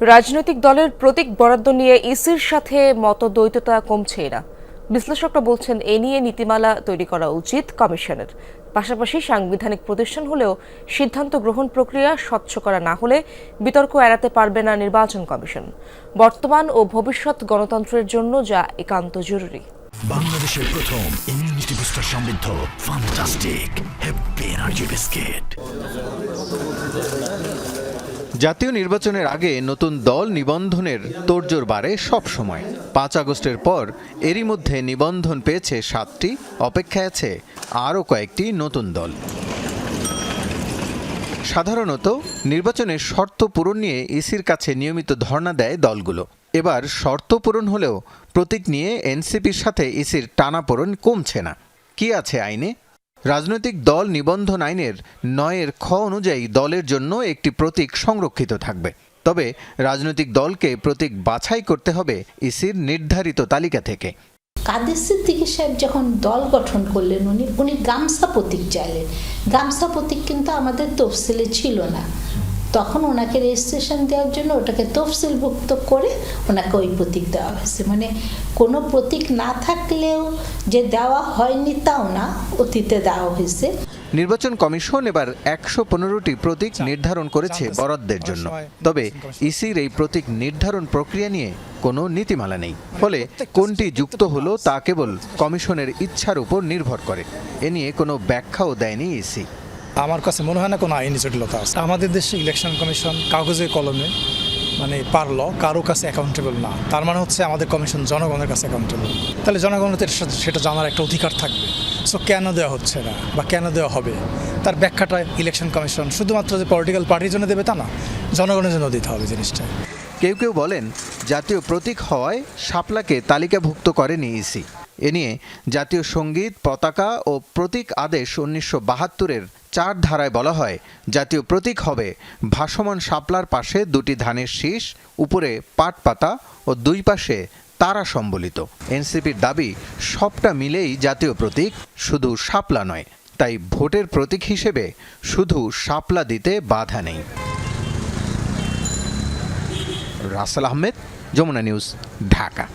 রাজনৈতিক দলের প্রতীক বরাদ্দ নিয়ে ইসির সাথে মতদ্বৈততা কমছে না বিশ্লেষকরা বলছেন, এ নিয়ে নীতিমালা তৈরি করা উচিত কমিশনের। পাশাপাশি সাংবিধানিক প্রতিষ্ঠান হলেও সিদ্ধান্ত গ্রহণ প্রক্রিয়া স্বচ্ছ করা না হলে বিতর্ক এড়াতে পারবে না নির্বাচন কমিশন। বর্তমান ও ভবিষ্যৎ গণতন্ত্রের জন্য যা একান্ত জরুরি। বাংলাদেশের প্রথম ইমিউনিটি বুস্টার সমৃদ্ধ ফান্টাস্টিক হ্যাপি এনার্জি বিস্কিট জাতীয় নির্বাচনের আগে নতুন দল নিবন্ধনের তোড়জোড় বাড়ে সব সময়। পাঁচ আগস্টের পর এরই মধ্যে নিবন্ধন পেয়েছে সাতটি, অপেক্ষায় আছে আরও কয়েকটি নতুন দল। সাধারণত নির্বাচনের শর্ত পূরণ নিয়ে ইসির কাছে নিয়মিত ধর্ণা দেয় দলগুলো। এবার শর্ত পূরণ হলেও প্রতীক নিয়ে এনসিপির সাথে ইসির টানাপোড়েন কমছে না। কি আছে আইনে? রাজনৈতিক দল নিবন্ধন আইনের নয়ের খ অনুযায়ী দলের জন্য একটি প্রতীক সংরক্ষিত থাকবে। তবে রাজনৈতিক দলকে প্রতীক বাছাই করতে হবে ইসির নির্ধারিত তালিকা থেকে। কাদের সিদ্দিকী সাহেব যখন দল গঠন করলেন, উনি উনি গামছা প্রতীক চাইলেন। গামছা প্রতীক কিন্তু আমাদের তফসিলে ছিল না। তখন ওনাকে রেজিস্ট্রেশন দেওয়ার জন্য ওটাকে তফসিলভুক্ত করে ওনাকে ওই প্রতীক দেওয়া হয়েছে। মানে কোনো প্রতীক না থাকলেও যে দেওয়া হয়নি তাও না অতীতে দেওয়া হয়েছে। নির্বাচন কমিশন এবার একশো পনেরোটি প্রতীক নির্ধারণ করেছে বরাদ্দের জন্য। তবে ইসির এই প্রতীক নির্ধারণ প্রক্রিয়া নিয়ে কোনো নীতিমালা নেই। ফলে কোনটি যুক্ত হলো তা কেবল কমিশনের ইচ্ছার উপর নির্ভর করে। এ নিয়ে কোনো ব্যাখ্যাও দেয়নি ইসি। আমার কাছে মনে হয় না কোনো আইনি জটিলতা আছে। আমাদের দেশে ইলেকশন কমিশন কাগজে, কলমে মানে পারল কারও কাছে অ্যাকাউন্টেবল না। তার মানে হচ্ছে আমাদের কমিশন জনগণের কাছে অ্যাকাউন্টেবল তাহলে জনগণের সেটা জানার একটা অধিকার থাকবে। সো কেন দেওয়া হচ্ছে না বা কেন দেওয়া হবে? তার ব্যাখ্যাটা ইলেকশন কমিশন শুধুমাত্র যে পলিটিক্যাল পার্টির জন্য দেবে তা না, জনগণের জন্য দিতে হবে জিনিসটা। কেউ কেউ বলেন জাতীয় প্রতীক হওয়ায় শাপলাকে তালিকাভুক্ত করেনি ইসি এ নিয়ে জাতীয় সংগীত, পতাকা ও প্রতীক আদেশ উনিশশো বাহাত্তরের চার ধারায় বলা হয়, জাতীয় প্রতীক হবে ভাসমান শাপলার পাশে দুটি ধানের শীষ, উপরে পাট পাতা ও দুই পাশে তারা সম্বলিত। এনসিপির দাবি, সবটা মিলেই জাতীয় প্রতীক শুধু শাপলা নয়, তাই ভোটের প্রতীক হিসেবে শুধু শাপলা দিতে বাধা নেই। রাসেল আহমেদ, যমুনা নিউজ, ঢাকা।